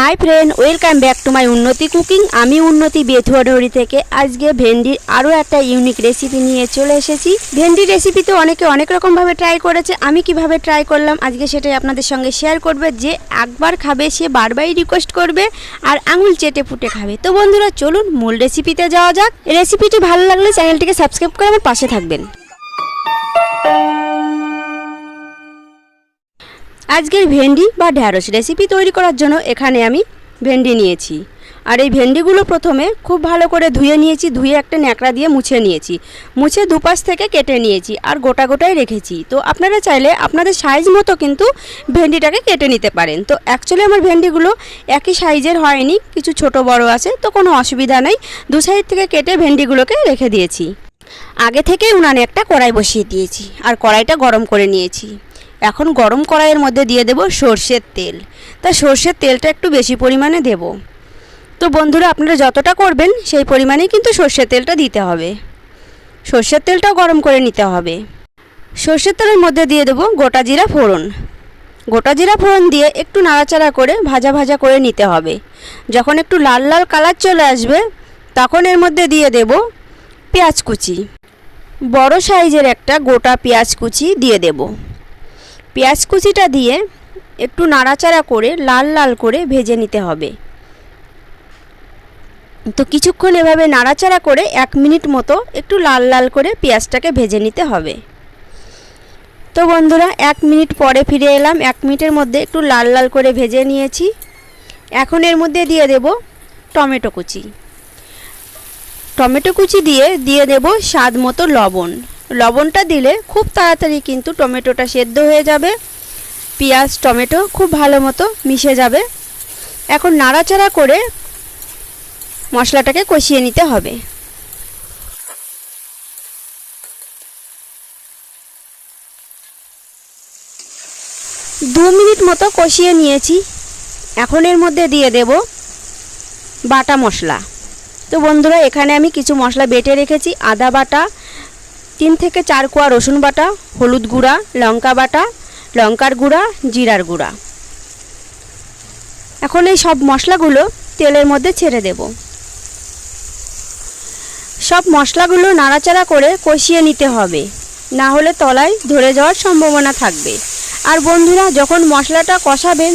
Hi friend welcome back to my Unnati cooking আমি উন্নতি বেথুয়াডহরি থেকে আজকে ভেন্ডির আরও একটা ইউনিক রেসিপি নিয়ে চলে এসেছি। ভেন্ডির রেসিপি তো অনেকে অনেক রকমভাবে ট্রাই করেছে। আমি কীভাবে ট্রাই করলাম আজকে সেটাই আপনাদের সঙ্গে শেয়ার করবে। যে একবার খাবে, সে বারবারই রিকোয়েস্ট করবে আর আঙুল চেটে ফুটে খাবে। তো বন্ধুরা, চলুন মূল রেসিপিতে যাওয়া যাক। রেসিপিটি ভালো লাগলে চ্যানেলটিকে সাবস্ক্রাইব করে আমার পাশে থাকবেন। আজকের ভেন্ডি বা ঢ্যাঁড়স রেসিপি তৈরি করার জন্য এখানে আমি ভেন্ডি নিয়েছি। আর এই ভেন্ডিগুলো প্রথমে খুব ভালো করে ধুয়ে নিয়েছি, ধুয়ে একটা ন্যাকড়া দিয়ে মুছে নিয়েছি। মুছে দুপাশ থেকে কেটে নিয়েছি আর গোটা গোটাই রেখেছি। তো আপনারা চাইলে আপনাদের সাইজ মতো কিন্তু ভেন্ডিটাকে কেটে নিতে পারেন। তো অ্যাকচুয়ালি আমার ভেন্ডিগুলো একই সাইজের হয়নি, কিছু ছোট বড় আছে, তো কোনো অসুবিধা নেই। দু সাইড থেকে কেটে ভেন্ডিগুলোকে রেখে দিয়েছি। আগে থেকেই উনানে একটা কড়াই বসিয়ে দিয়েছি, আর কড়াইটা গরম করে নিয়েছি। এখন গরম কড়াইয়ের মধ্যে দিয়ে দেব সর্ষের তেল। তা সর্ষের তেলটা একটু বেশি পরিমাণে দেব। তো বন্ধুরা, আপনারা যতটা করবেন, সেই পরিমাণেই কিন্তু সর্ষের তেলটা দিতে হবে। সর্ষের তেলটাও গরম করে নিতে হবে। সর্ষের তেলের মধ্যে দিয়ে দেব গোটা জিরা ফোড়ন। গোটা জিরা ফোড়ন দিয়ে একটু নাড়াচাড়া করে ভাজা ভাজা করে নিতে হবে। যখন একটু লাল লাল কালার চলে আসবে, তখন এর মধ্যে দিয়ে দেব পেঁয়াজ কুচি। বড় সাইজের একটা গোটা পেঁয়াজ কুচি দিয়ে দেব। পেঁয়াজ কুচিটা দিয়ে একটু নাড়াচাড়া করে লাল লাল করে ভেজে নিতে হবে। তো কিছুক্ষণ এভাবে নাড়াচাড়া করে এক মিনিট মতো একটু লাল লাল করে পেঁয়াজটাকে ভেজে নিতে হবে। তো বন্ধুরা, এক মিনিট পরে ফিরে এলাম। এক মিনিটের মধ্যে একটু লাল লাল করে ভেজে নিয়েছি। এখন এর মধ্যে দিয়ে দেব টমেটো কুচি। টমেটো কুচি দিয়ে দিয়ে দেব স্বাদ মতো লবণ। লবণটা দিলে খুব তাড়াতাড়ি কিন্তু টমেটোটা সেদ্ধ হয়ে যাবে। পেঁয়াজ, টমেটো খুব ভালো মতো মিশে যাবে। এখন নাড়াচাড়া করে মশলাটাকে কষিয়ে নিতে হবে। দু মিনিট মতো কষিয়ে নিয়েছি। এখন এর মধ্যে দিয়ে দেব বাটা মশলা। তো বন্ধুরা, এখানে আমি কিছু মশলা বেটে রেখেছি, আদা বাটা তিন থেকে চার কোয়া রসুন বাটা, হলুদ গুঁড়া, লঙ্কা বাটা, লঙ্কার গুঁড়া, জিরার গুঁড়া। এখন এই সব মশলাগুলো তেলের মধ্যে ছেড়ে দেব। সব মশলাগুলো নাড়াচাড়া করে কষিয়ে নিতে হবে। না হলে তলায় ধরে যাওয়ার সম্ভাবনা থাকবে। আর বন্ধুরা, যখন মশলাটা কষাবেন,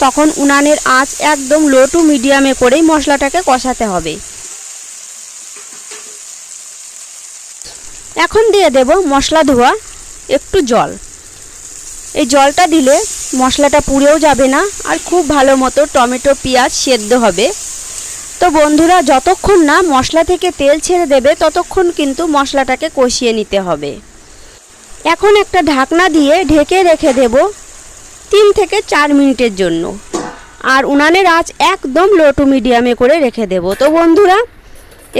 তখন উনানের আঁচ একদম লো টু মিডিয়ামে করেই মশলাটাকে কষাতে হবে। এখন দিয়ে দেব মশলা ধোয়া, একটু জল। এই জলটা দিলে মশলাটা পুড়েও যাবে না আর খুব ভালো মতো টমেটো, পেঁয়াজ সেদ্ধ হবে। তো বন্ধুরা, যতক্ষণ না মশলা থেকে তেল ছেড়ে দেবে, ততক্ষণ কিন্তু মশলাটাকে কষিয়ে নিতে হবে। এখন একটা ঢাকনা দিয়ে ঢেকে রেখে দেব তিন থেকে চার মিনিটের জন্য। আর উনানের আঁচ একদম লো টু মিডিয়ামে করে রেখে দেব। তো বন্ধুরা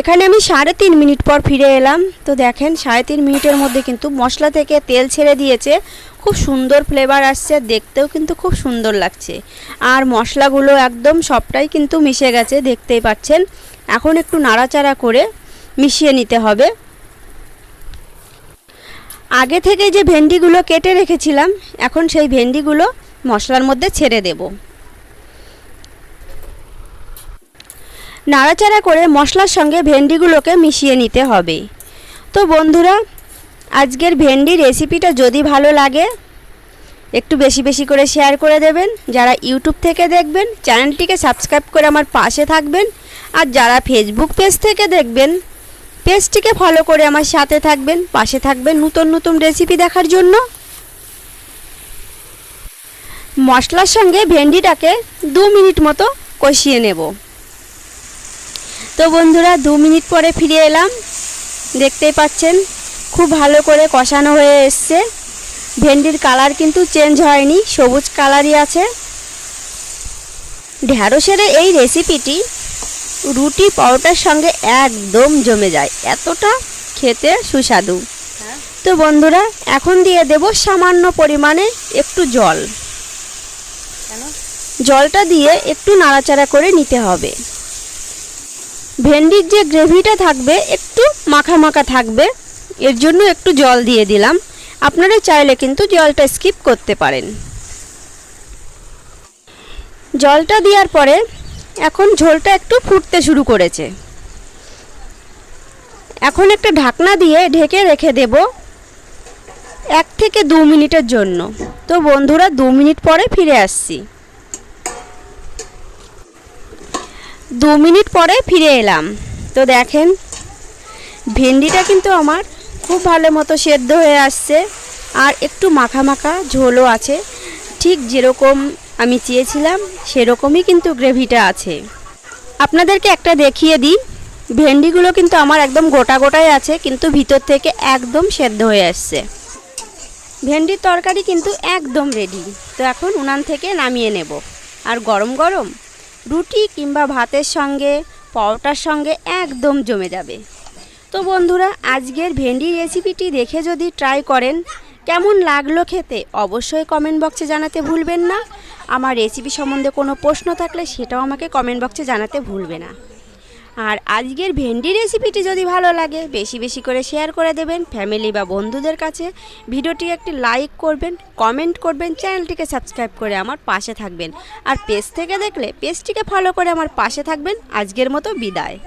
এখানে আমি সাড়ে তিন মিনিট পর ফিরে এলাম। তো দেখেন, সাড়ে তিন মিনিটের মধ্যে কিন্তু মশলা থেকে তেল ছেড়ে দিয়েছে। খুব সুন্দর ফ্লেভার আসছে, দেখতেও কিন্তু খুব সুন্দর লাগছে। আর মশলাগুলো একদম সবটাই কিন্তু মিশে গেছে, দেখতেই পাচ্ছেন। এখন একটু নাড়াচাড়া করে মিশিয়ে নিতে হবে। আগে থেকে যে ভেন্ডিগুলো কেটে রেখেছিলাম, এখন সেই ভেন্ডিগুলো মশলার মধ্যে ছেড়ে দেবো। নাড়াচাড়া করে মশলার সঙ্গে ভেন্ডিগুলোকে মিশিয়ে নিতে হবে। তো বন্ধুরা, আজকের ভেন্ডি রেসিপিটা যদি ভালো লাগে, একটু বেশি বেশি করে শেয়ার করে দেবেন। যারা ইউটিউব থেকে দেখবেন, চ্যানেলটিকে সাবস্ক্রাইব করে আমার পাশে থাকবেন। আর যারা ফেসবুক পেজ থেকে দেখবেন, পেজটিকে ফলো করে আমার সাথে থাকবেন, পাশে থাকবেন নতুন নতুন রেসিপি দেখার জন্য। মশলার সঙ্গে ভেন্ডিটাকে দু মিনিট মতো কষিয়ে নেব। তো বন্ধুরা দু মিনিট পরে ফিরে এলাম। দেখতেই পাচ্ছেন খুব ভালো করে কষানো হয়ে এসছে। ভেন্ডির কালার কিন্তু চেঞ্জ হয়নি সবুজ কালারই আছে। ঢ্যাঁড়সের এই রেসিপিটি রুটি পরোটার সঙ্গে একদম জমে যায় এতটা খেতে সুস্বাদু। তো বন্ধুরা এখন দিয়ে দেব সামান্য পরিমাণে একটু জল। জলটা দিয়ে একটু নাড়াচাড়া করে নিতে হবে। ভেন্ডির যে গ্রেভিটা থাকবে একটু মাখা মাখা থাকবে, এর জন্য একটু জল দিয়ে দিলাম। আপনারা চাইলে কিন্তু জলটা স্কিপ করতে পারেন। জলটা দেওয়ার পরে এখন ঝোলটা একটু ফুটতে শুরু করেছে। এখন একটা ঢাকনা দিয়ে ঢেকে রেখে দেব এক থেকে দু মিনিটের জন্য। তো বন্ধুরা, দু মিনিট পরে ফিরে আসছি। দু মিনিট পরে ফিরে এলাম। তো দেখেন, ভেন্ডিটা কিন্তু আমার খুব ভালো মতো সেদ্ধ হয়ে আসছে, আর একটু মাখা মাখা ঝোলও আছে। ঠিক যেরকম আমি চেয়েছিলাম, সেরকমই কিন্তু গ্রেভিটা আছে। আপনাদেরকে একটা দেখিয়ে দিই, ভেন্ডিগুলো কিন্তু আমার একদম গোটা গোটাই আছে, কিন্তু ভিতর থেকে একদম সেদ্ধ হয়ে আসছে। ভেন্ডির তরকারি কিন্তু একদম রেডি তো এখন উনান থেকে নামিয়ে নেব। আর গরম গরম রুটি কিংবা ভাতের সঙ্গে, পরোটার সঙ্গে একদম জমে যাবে। তো বন্ধুরা, আজকের ভেন্ডি রেসিপিটি দেখে যদি ট্রাই করেন, কেমন লাগল খেতে অবশ্যই কমেন্ট বক্সে জানাতে ভুলবেন না। আমার রেসিপি সম্বন্ধে কোনো প্রশ্ন থাকলে সেটাও আমাকে কমেন্ট বক্সে জানাতে ভুলবে না। আর আজকের ভেন্ডি রেসিপিটি যদি ভালো লাগে, বেশি বেশি করে শেয়ার করে দেবেন ফ্যামিলি বা বন্ধুদের কাছে। ভিডিওটি একটি লাইক করবেন কমেন্ট করবেন চ্যানেলটিকে সাবস্ক্রাইব করে আমার পাশে থাকবেন। আর পেজ থেকে দেখলে পেজটিকে ফলো করে আমার পাশে থাকবেন। আজকের মতো বিদায়।